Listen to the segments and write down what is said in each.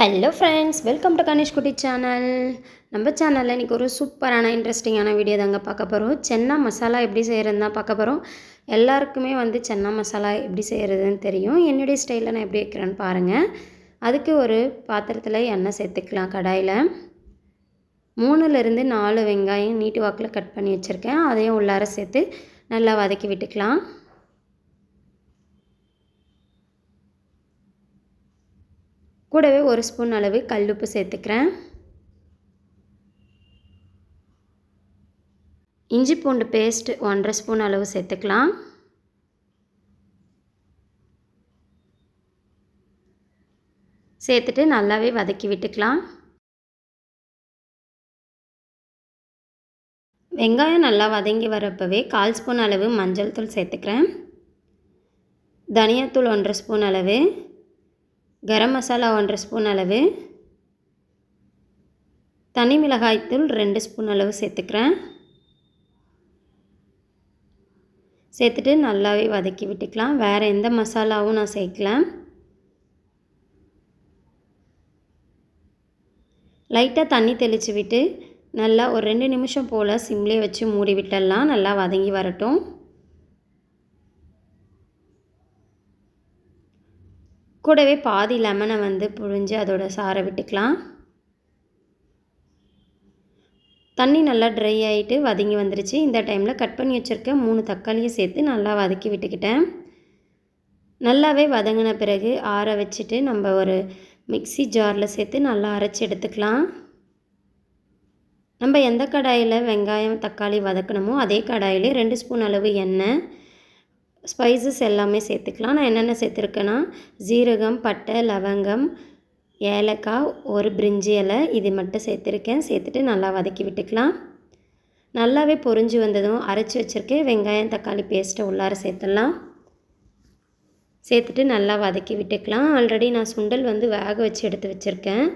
Hello friends welcome to Ganesh Kutty channel நம்ம சேனலில் இன்றைக்கி ஒரு சூப்பரான இன்ட்ரெஸ்டிங்கான வீடியோ தாங்க பார்க்க போகிறோம் சென்னா மசாலா எப்படி செய்கிறதுன்னு தான் பார்க்க போகிறோம் எல்லாருக்குமே வந்து சென்னா மசாலா எப்படி செய்கிறதுன்னு தெரியும். என்னுடைய ஸ்டைலில் நான் எப்படி வைக்கிறேன்னு பாருங்கள் அதுக்கு ஒரு பாத்திரத்தில் எண்ணெய் சேர்த்துக்கலாம் கடாயில். மூணுலேருந்து நாலு வெங்காயம் நீட்டு வாக்கில் கட் பண்ணி வச்சுருக்கேன். அதையும் உள்ளார சேர்த்து நல்லா வதக்கி விட்டுக்கலாம். கூடவே ஒரு ஸ்பூன் அளவு கல்லுப்பு சேர்த்துக்கிறேன். இஞ்சி பூண்டு பேஸ்ட் ஒன்றரை ஸ்பூன் அளவு சேர்த்துக்கலாம். சேர்த்துட்டு நல்லாவே வதக்கி விட்டுக்கலாம். வெங்காயம் நல்லா வதங்கி வரப்பவே கால் ஸ்பூன் அளவு மஞ்சள் தூள் சேர்த்துக்கிறேன். தனியாத்தூள் ஒன்றரை ஸ்பூன் அளவு. கரம் மசாலா ஒன்றரை ஸ்பூன் அளவு. தனி மிளகாய்த்தூள் ரெண்டு ஸ்பூன் அளவு சேர்த்துக்கிறேன். சேர்த்துட்டு நல்லாவே வதக்கி விட்டுக்கலாம். வேறு எந்த மசாலாவும் நான் சேர்க்கல. லைட்டாக தண்ணி தெளித்து விட்டு நல்லா ஒரு ரெண்டு நிமிஷம் போல் சிம்லேயே வச்சு மூடி விட்டுடலாம். நல்லா வதங்கி வரட்டும். கூடவே பாதி லெமனை வந்து புழிஞ்சு அதோட சாரை விட்டுக்கலாம். தண்ணி நல்லா ட்ரை ஆகிட்டு வதங்கி வந்துருச்சு. இந்த டைமில் கட் பண்ணி வச்சுருக்க மூணு தக்காளியை சேர்த்து நல்லா வதக்கி விட்டுக்கிட்டேன். நல்லாவே வதங்கின பிறகு ஆற வச்சுட்டு நம்ம ஒரு மிக்சி ஜாரில் சேர்த்து நல்லா அரைச்சி எடுத்துக்கலாம். நம்ம எந்த கடாயில் வெங்காயம் தக்காளி வதக்கணுமோ அதே கடாயிலே ரெண்டு ஸ்பூன் அளவு எண்ணெய் ஸ்பைசஸ் எல்லாமே சேர்த்துக்கலாம். நான் என்னென்ன சேர்த்துருக்கேன்னா ஜீரகம் பட்டை லவங்கம் ஏலக்காய் ஒரு பிரிஞ்சி இலை இது மட்டும் சேர்த்துருக்கேன். சேர்த்துட்டு நல்லா வதக்கி விட்டுக்கலாம். நல்லாவே பொறிஞ்சு வந்ததும் அரைச்சி வச்சுருக்கேன். வெங்காயம் தக்காளி பேஸ்ட்டை உள்ளார சேர்த்துடலாம். சேர்த்துட்டு நல்லா வதக்கி விட்டுக்கலாம். ஆல்ரெடி நான் சுண்டல் வந்து வேக வச்சு எடுத்து வச்சுருக்கேன்.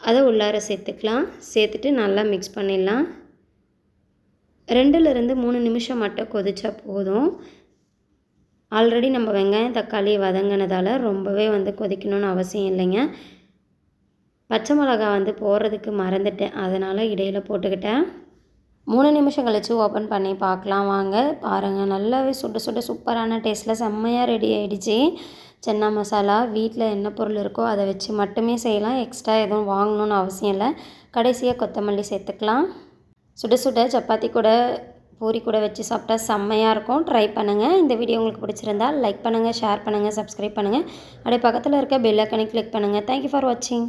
அதை உள்ளார சேர்த்துக்கலாம். சேர்த்துட்டு நல்லா மிக்ஸ் பண்ணிடலாம். ரெண்டுலேருந்து மூணு நிமிஷம் மட்டும் கொதிச்சா போதும். ஆல்ரெடி நம்ம வெங்காயம் தக்காளி வதங்கினதால் ரொம்பவே வந்து கொதிக்கணும்னு அவசியம் இல்லைங்க. பச்சை மிளகா வந்து போடுறதுக்கு மறந்துட்டேன். அதனால் இடையில் போட்டுக்கிட்டேன். மூணு நிமிஷம் கழித்து ஓப்பன் பண்ணி பார்க்கலாம் வாங்க. பாருங்கள் நல்லாவே சுட சுட சூப்பரான டேஸ்ட்டில் செம்மையாக ரெடி ஆகிடுச்சி சென்னா மசாலா வீட்டில் என்ன பொருள் இருக்கோ அதை வச்சு மட்டுமே செய்யலாம். எக்ஸ்ட்ரா எதுவும் வாங்கணுன்னு அவசியம் இல்லை. கடைசியாக கொத்தமல்லி சேர்த்துக்கலாம். சுட சுட சப்பாத்தி கூட பூரி கூட வச்சு சாப்பிட்டா செம்மையாக இருக்கும். ட்ரை பண்ணுங்கள் இந்த வீடியோ உங்களுக்கு பிடிச்சிருந்தால் லைக் பண்ணுங்கள் ஷேர் பண்ணுங்கள் சப்ஸ்கிரைப் பண்ணுங்கள் அப்படியே பக்கத்தில் இருக்க பெல் ஐக்கனை கிளிக் பண்ணுங்கள் தேங்க்யூ ஃபார் வாட்சிங்